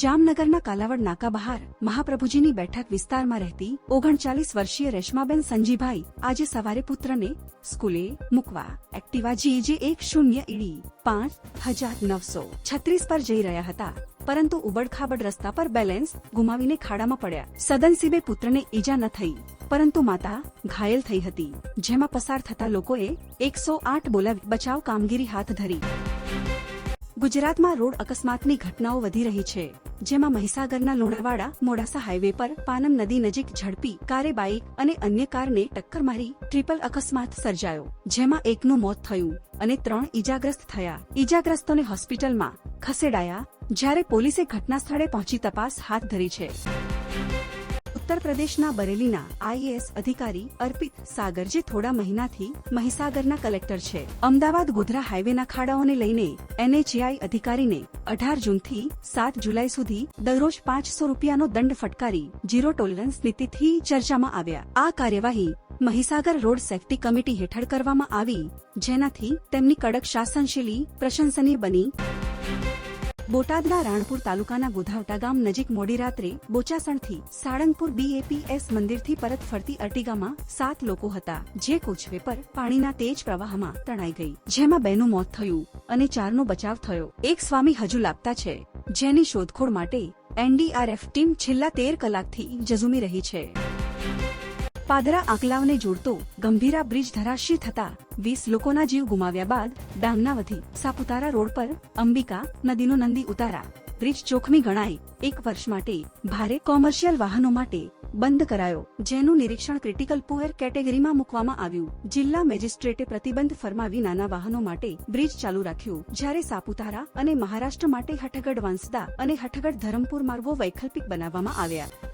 જામનગરના કાલાવડ નાકા બહાર મહાપ્રભુજીની બેઠક વિસ્તારમાં રહેતી ઓગણચાલીસ વર્ષીય રેશમાબેન સંજીભાઈ આજે સવારે પુત્રને સ્કૂલે મૂકવા એક્ટિવા જીજે એક શૂન્ય ઈડી પાંચ હજાર નવસો છત્રીસ પર જઈ રહ્યા હતા. પરંતુ ઉબડખાબડ રસ્તા પર બેલેન્સ ગુમાવીને ખાડામાં પડ્યા. સદનસીબે પુત્રને ઈજા ન થઈ, પરંતુ માતા ઘાયલ થઈ હતી, જેમાં પસાર થતા લોકોએ એકસો આઠ બોલાવી બચાવ કામગીરી હાથ ધરી. ગુજરાતમાં રોડ અકસ્માતની ઘટનાઓ વધી રહી છે, જેમાં મહીસાગરના લુણાવાડા, મોડાસા હાઈવે પર પાનમ નદી નજીક ઝડપી કારે બાઇક અને અન્ય કારને ટક્કર મારી ટ્રિપલ અકસ્માત સર્જાયો, જેમાં એકનું મોત થયું અને ત્રણ ઈજાગ્રસ્ત થયા. ઈજાગ્રસ્તોને હોસ્પિટલમાં ખસેડાયા, જ્યારે પોલીસે ઘટના સ્થળે પહોંચી તપાસ હાથ ધરી છે. ઉત્તર પ્રદેશના બરેલીના આઈએએસ અધિકારી અર્પિત સાગર જે થોડા મહિનાથી મહીસાગરના કલેક્ટર છે. અમદાવાદ ગોધરા હાઈવેના ખાડાઓને લઈને એનએચઆઈ અધિકારીને અઢાર જૂનથી સાત જુલાઈ સુધી દરરોજ પાંચસો રૂપિયાનો દંડ ફટકારી ઝીરો ટોલરન્સ નીતિથી ચર્ચામાં આવ્યા. આ કાર્યવાહી મહીસાગર રોડ સેફટી કમિટી હેઠળ કરવામાં આવી, જેનાથી તેમની કડક શાસનશીલી પ્રશંસનીય બની. બોટાદના રાણપુર તાલુકાના ગોધાવટા ગામ નજીક મોડી રાત્રે બોચાસણથી સાળંગપુર બીએપીએસ મંદિરથી પરત ફરતી અર્ટિગામાં સાત લોકો હતા, જે કોચવે પર પાણીના તેજ પ્રવાહમાં તણાઈ ગઈ, જેમાં બેનું મોત થયું અને ચારનો બચાવ થયો. એક સ્વામી હજુ લાપતા છે, જેની શોધખોળ માટે એનડીઆરએફ ટીમ છેલ્લા તેર કલાકથી જઝુમી રહી છે. પાદરા આંકલાવને જોડતો ગંભીરા બ્રિજ ધરાશી થતા વીસ લોકોના જીવ ગુમાવ્યા બાદ ડાંગના વધી સાપુતારા રોડ પર અંબિકા નદીનો નંદી ઉતારા. બ્રિજ જોખમી ગણાય. એક વર્ષ માટે ભારે કોમર્શિયલ વાહનો માટે બંધ કરાયો, જેનું નિરીક્ષણ ક્રિટિકલ પુઅર કેટેગરીમાં મૂકવામાં આવ્યું. જિલ્લા મેજિસ્ટ્રેટે પ્રતિબંધ ફરમાવી નાના વાહનો માટે બ્રિજ ચાલુ રાખ્યું. જ્યારે સાપુતારા અને મહારાષ્ટ્ર માટે હઠગઢ વાંસદા અને હઠગઢ ધરમપુર માર્ગો વૈકલ્પિક બનાવવામાં આવ્યા.